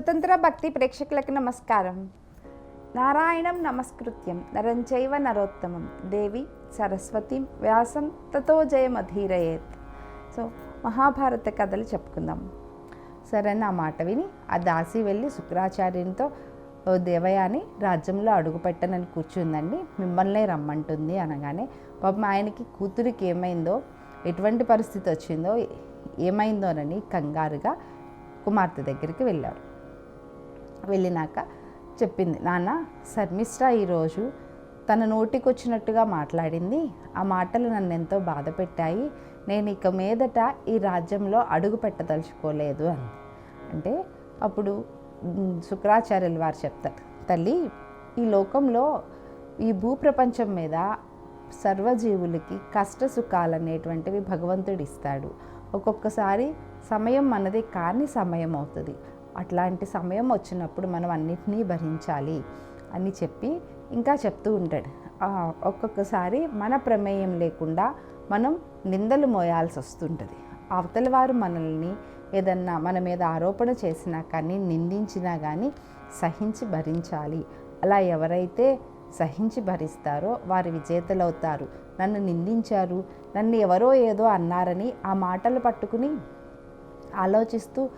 స్వతంత్ర భక్తి ప్రేక్షకులకు నమస్కారం. నారాయణం నమస్కృత్యం నరంచైవ నరోత్తమం. దేవి సరస్వతి వ్యాసం తతో జయమధీరయేత్. సో మహాభారత కథలు చెప్పుకుందాం. సరే నా మాట విని ఆ దాసి వెళ్ళి శుక్రాచార్యునితో "ఓ దేవయాని రాజ్యంలో అడుగుపెట్టనని కూర్చుందండి మిమ్మల్నే రమ్మంటుంది అనగానే పాపం ఆయనకి కూతురికి ఏమైందో ఎటువంటి పరిస్థితి వచ్చిందో ఏమైందోనని కంగారుగా కుమార్తె దగ్గరికి వెళ్ళారు. వెళ్ళినాక చెప్పింది నాన్న శర్మిష్ఠ ఈరోజు తన నోటికి వచ్చినట్టుగా మాట్లాడింది. ఆ మాటలు నన్ను ఎంతో బాధ పెట్టాయి. నేను ఇక మీదట ఈ రాజ్యంలో అడుగు పెట్టదలుచుకోలేదు అని అంటే అప్పుడు శుక్రాచార్యులు వారు చెప్తారు తల్లి ఈ లోకంలో ఈ భూప్రపంచం మీద సర్వజీవులకి కష్ట సుఖాలు అనేటువంటివి భగవంతుడు ఇస్తాడు ఒక్కొక్కసారి సమయం మనది కాని సమయం అవుతుంది. అట్లాంటి సమయం వచ్చినప్పుడు మనం అన్నిటినీ భరించాలి అని చెప్పి ఇంకా చెప్తూ ఉంటాడు. ఒక్కొక్కసారి మన ప్రమేయం లేకుండా మనం నిందలు మోయాల్సి వస్తుంటుంది. అవతల వారు మనల్ని ఏదన్నా మన మీద ఆరోపణ చేసినా కానీ నిందించినా కానీ సహించి భరించాలి. అలా ఎవరైతే సహించి భరిస్తారో వారి విజేతలవుతారు నన్ను నిందించారు నన్ను ఎవరో ఏదో అన్నారని ఆ మాటలు పట్టుకుని ఆలోచిస్తూ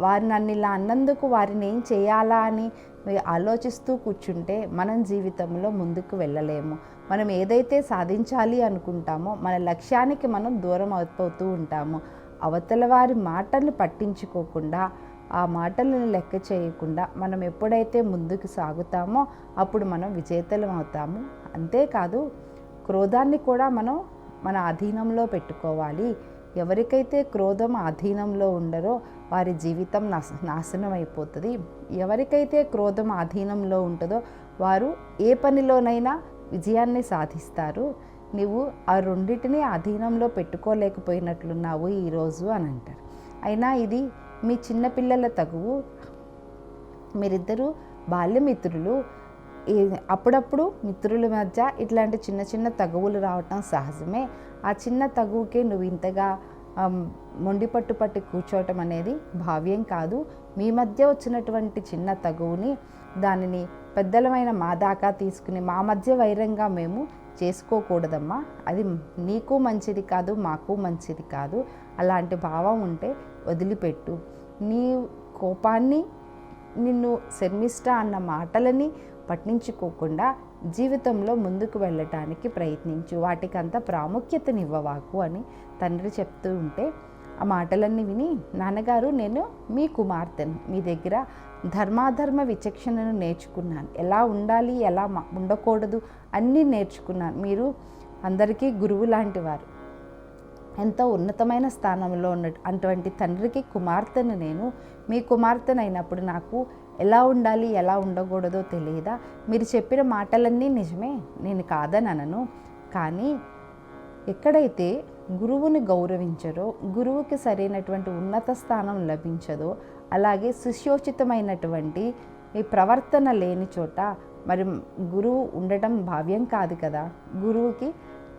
వారు నన్ను ఇలా అన్నందుకు వారిని ఏం చేయాలా అని ఆలోచిస్తూ కూర్చుంటే మనం జీవితంలో ముందుకు వెళ్ళలేము. మనం ఏదైతే సాధించాలి అనుకుంటామో మన లక్ష్యానికి మనం దూరం అయిపోతూ ఉంటాము. అవతల వారి మాటలు పట్టించుకోకుండా ఆ మాటలను లెక్క చేయకుండా మనం ఎప్పుడైతే ముందుకు సాగుతామో అప్పుడు మనం విజేతలం అవుతాము. అంతేకాదు క్రోధాన్ని కూడా మనం మన అధీనంలో పెట్టుకోవాలి. ఎవరికైతే క్రోధం ఆధీనంలో ఉండరో వారి జీవితం నాశ నాశనం అయిపోతుంది ఎవరికైతే క్రోధం ఆధీనంలో ఉంటుందో వారు ఏ పనిలోనైనా విజయాన్ని సాధిస్తారు. నువ్వు ఆ రెండింటిని అధీనంలో పెట్టుకోలేకపోయినట్లున్నావు ఈరోజు అని అంటారు. అయినా ఇది మీ చిన్నపిల్లల తగువు. మీరిద్దరూ బాల్యమిత్రులు. అప్పుడప్పుడు మిత్రుల మధ్య ఇట్లాంటి చిన్న చిన్న తగువులు రావటం సహజమే. ఆ చిన్న తగువుకే నువ్వు ఇంతగా మొండి పట్టు పట్టి కూర్చోవటం అనేది భావ్యం కాదు. మీ మధ్య వచ్చినటువంటి చిన్న తగువుని దానిని పెద్దలమైన మా దాకా తీసుకుని మా మధ్య వైరంగా మేము చేసుకోకూడదమ్మా. అది నీకు మంచిది కాదు మాకు మంచిది కాదు. అలాంటి భావం ఉంటే వదిలిపెట్టు. నీ కోపాన్ని నిన్ను శర్మిష్ట అన్న మాటలని పట్టించుకోకుండా జీవితంలో ముందుకు వెళ్ళటానికి ప్రయత్నించు. వాటికంత ప్రాముఖ్యతనివ్వవాకు అని తండ్రి చెప్తూ ఉంటే ఆ మాటలన్నీ విని నాన్నగారు నేను మీ కుమార్తెను. మీ దగ్గర ధర్మాధర్మ విచక్షణను నేర్చుకున్నాను. ఎలా ఉండాలి ఎలా ఉండకూడదు అన్నీ నేర్చుకున్నాను. మీరు అందరికీ గురువు లాంటి వారు. ఎంతో ఉన్నతమైన స్థానంలో ఉన్న అటువంటి తండ్రికి కుమార్తెను నేను మీ కుమార్తెనైనప్పుడు నాకు ఎలా ఉండాలి ఎలా ఉండకూడదో తెలియదా మీరు చెప్పిన మాటలన్నీ నిజమే. నేను కాదనను కానీ ఎక్కడైతే గురువుని గౌరవించరో గురువుకి సరైనటువంటి ఉన్నత స్థానం లభించదో అలాగే సుశోచితమైనటువంటి ఈ ప్రవర్తన లేని చోట మరి గురువు ఉండటం భావ్యం కాదు కదా. గురువుకి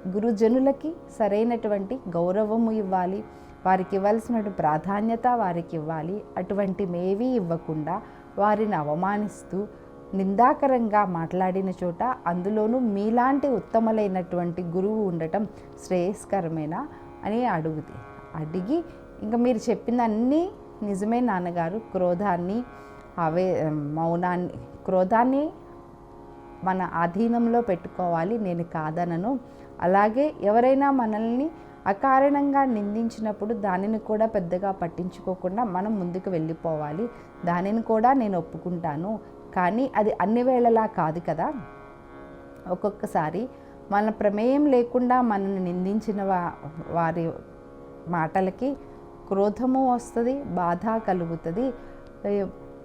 గురుజనులకి సరైనటువంటి గౌరవము ఇవ్వాలి. వారికి ఇవ్వాల్సినటువంటి ప్రాధాన్యత వారికి ఇవ్వాలి. అటువంటి ఏవీ ఇవ్వకుండా వారిని అవమానిస్తూ నిందాకరంగా మాట్లాడిన చోట అందులోనూ మీలాంటి ఉత్తమలైనటువంటి గురువు ఉండటం శ్రేయస్కరమేనా అని అడుగుది. అడిగి ఇంకా మీరు చెప్పిందన్నీ నిజమే నాన్నగారు. క్రోధాన్ని అవే మౌనాన్ని క్రోధాన్ని మన ఆధీనంలో పెట్టుకోవాలి. నేను కాదనను. అలాగే ఎవరైనా మనల్ని అకారణంగా నిందించినప్పుడు దానిని కూడా పెద్దగా పట్టించుకోకుండా మనం ముందుకు వెళ్ళిపోవాలి. దానిని కూడా నేను ఒప్పుకుంటాను. కానీ అది అన్ని వేళలా కాదు కదా. ఒక్కొక్కసారి మన ప్రమేయం లేకుండా మనల్ని నిందించిన వా వారి మాటలకి క్రోధము వస్తుంది బాధ కలుగుతుంది.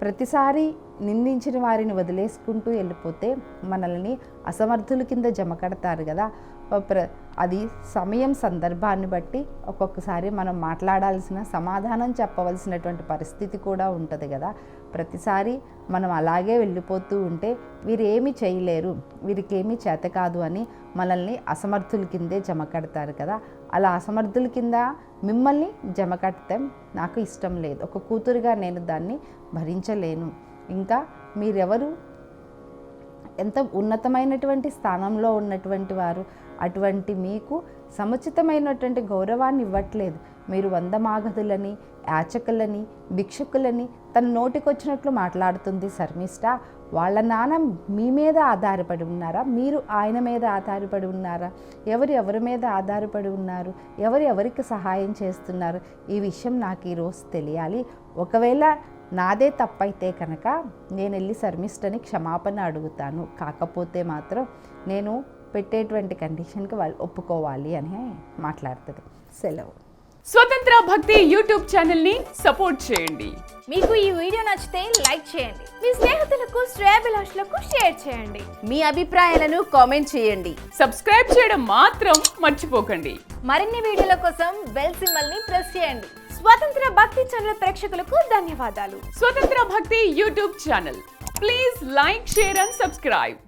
ప్రతిసారి నిందించిన వారిని వదిలేసుకుంటూ వెళ్ళిపోతే మనల్ని అసమర్థుల కింద జమ కడతారు కదా. ప్ర అది సమయం సందర్భాన్ని బట్టి ఒక్కొక్కసారి మనం మాట్లాడాల్సిన సమాధానం చెప్పవలసినటువంటి పరిస్థితి కూడా ఉంటుంది కదా. ప్రతిసారి మనం అలాగే వెళ్ళిపోతూ ఉంటే వీరేమి చేయలేరు వీరికేమీ చేత కాదు అని మనల్ని అసమర్థుల కిందే జమ కడతారు కదా. అలా అసమర్థుల కింద మిమ్మల్ని జమ కట్టడం నాకు ఇష్టం లేదు. ఒక కూతురుగా నేను దాన్ని భరించలేను. ఇంకా మీరెవరు? ఎంత ఉన్నతమైనటువంటి స్థానంలో ఉన్నటువంటి వారు అటువంటి మీకు సముచితమైనటువంటి గౌరవాన్ని ఇవ్వట్లేదు. మీరు వంద మాగధులని యాచకులని భిక్షుకులని తన నోటికొచ్చినట్లు మాట్లాడుతుంది శర్మిష్ట. వాళ్ళ నాన్న మీ మీద ఆధారపడి ఉన్నారా? మీరు ఆయన మీద ఆధారపడి ఉన్నారా? ఎవరు ఎవరి మీద ఆధారపడి ఉన్నారు? ఎవరు ఎవరికి సహాయం చేస్తున్నారు? ఈ విషయం నాకు ఈరోజు తెలియాలి. ఒకవేళ నాదే తప్పైతే కనుక నేను వెళ్ళి శర్మిష్టని క్షమాపణ అడుగుతాను. కాకపోతే మాత్రం నేను పెట్టేటువంటి కండిషన్కి వాళ్ళు ఒప్పుకోవాలి అని మాట్లాడుతుంది. సెలవు. స్వతంత్ర భక్తి యూట్యూబ్ ఛానల్ని సపోర్ట్ చేయండి. మీకు ఈ వీడియో నచ్చితే లైక్ చేయండి. మీ స్నేహితులకు శ్రేయాభిలాషులకు షేర్ చేయండి. మీ అభిప్రాయాలను కామెంట్ చేయండి. సబ్స్క్రైబ్ చేయడం మాత్రం మర్చిపోకండి. మరిన్ని వీడియోల కోసం బెల్ సింబల్ని ప్రెస్ చేయండి. స్వతంత్ర భక్తి ఛానల్ ప్రేక్షకులకు ధన్యవాదాలు. స్వతంత్ర భక్తి YouTube channel. Please like share and subscribe.